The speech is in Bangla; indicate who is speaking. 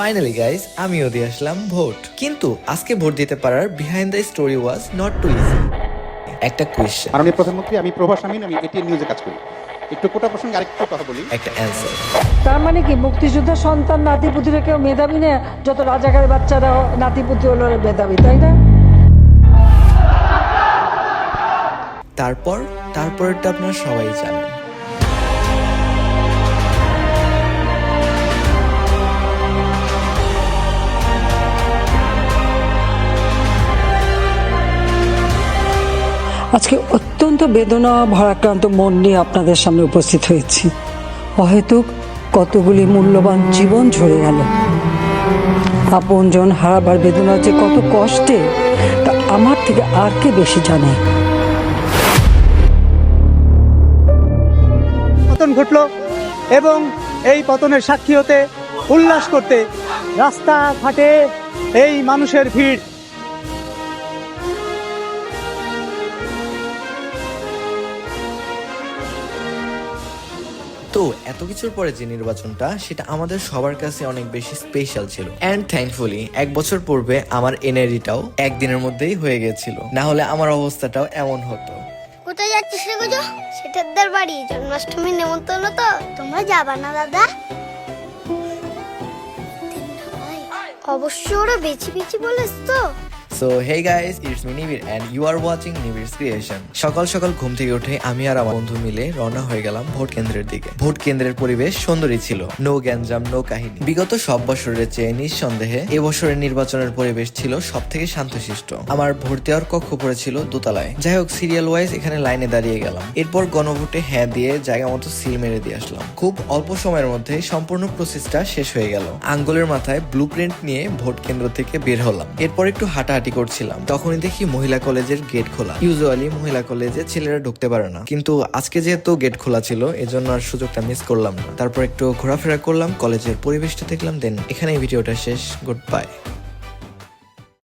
Speaker 1: ফাইনালি গাইস আমিও দিয়ে আসলাম ভোট। কিন্তু আজকে ভোট দিতে পারার behind the story was not too easy একটা কোয়েশ্চেন
Speaker 2: মাননীয় প্রধানমন্ত্রী আমি প্রভাস আমিন আমি এটিএন নিউজে কাজ করি। একটু কোটা প্রসঙ্গে আরেকটু কথা বলি।
Speaker 1: একটা অ্যান্সার
Speaker 3: তার মানে কি মুক্তিযোদ্ধার সন্তান নাতিপুতিরা কেউ মেধাবী না যত রাজাকার বাচ্চারা নাতিপুতি হলো মেধাবী তাই না?
Speaker 1: তারপর তারপরেরটা আপনারা সবাই জানেন।
Speaker 3: আজকে অত্যন্ত বেদনা ভারাক্রান্ত মন নিয়ে আপনাদের সামনে উপস্থিত হয়েছি। অহেতুক কতগুলি মূল্যবান জীবন ঝরে গেল। আপনজন হারাবার বেদনা যে কত কষ্টে, তা আমার থেকে আর কে বেশি জানে?
Speaker 4: পতন ঘটলো এবং এই পতনের সাক্ষী হতে উল্লাস করতে রাস্তাঘাটে এই মানুষের ভিড়
Speaker 1: তো এত কিছুর পরে যে নির্বাচনটা, সেটা আমাদের সবার কাছে অনেক বেশি স্পেশাল ছিল। অ্যান্ড থ্যাঙ্কফুলি এক বছর পূর্বে আমার এনআরিটাও একদিনের মধ্যেই হয়ে গেছিল। না হলে আমার অবস্থাটাও এমন হতো।
Speaker 5: কোথায় যাচ্ছিস রে গুজো? সেটার বাড়ি। জন্মাষ্টমীর নেমন্তন্ন তো। তোমরা যাবা না, দাদা? অবশ্য ওরা বেছি বেছি বলেছ তো।
Speaker 1: So hey guys it's me Nibir and you are watching Nibir's creation সকাল সকাল ঘুম থেকে উঠে আমি আর আমার বন্ধু মিলে রওনা হয়ে গেলাম ভোট কেন্দ্রের দিকে। ভোট কেন্দ্রের পরিবেশ সুন্দরই ছিল। নো গ্যাঞ্জাম নো কাহিনী। বিগত সব বছরের চেয়ে নিঃসন্দেহে এবছরের নির্বাচনের পরিবেশ ছিল সব থেকে শান্তশিষ্ট। আমার ভোট দেওয়ার কক্ষ পড়েছিল দোতলায়। যাই হোক সিরিয়াল ওয়াইজ এখানে লাইনে দাঁড়িয়ে গেলাম। এরপর গণভোটে হ্যাঁ দিয়ে জায়গা মতো সিল মেরে দিয়ে আসলাম। খুব অল্প সময়ের মধ্যে সম্পূর্ণ প্রসেসটা শেষ হয়ে গেল। আঙ্গুলের মাথায় ব্লু নিয়ে ভোট কেন্দ্র থেকে বের হলাম। এরপর একটু হাঁটাহাঁটি করছিলাম। তখনই দেখি মহিলা কলেজের গেট খোলা। ইউজুয়ালি মহিলা কলেজে ছেলেরা ঢুকতে পারে না। কিন্তু আজকে যেহেতু গেট খোলা ছিল, এজন্য আর সুযোগটা মিস করলাম না। তারপর একটু ঘোরাফেরা করলাম, কলেজের পরিবেশটা দেখলাম দেন এখানে ভিডিওটা শেষ। Good bye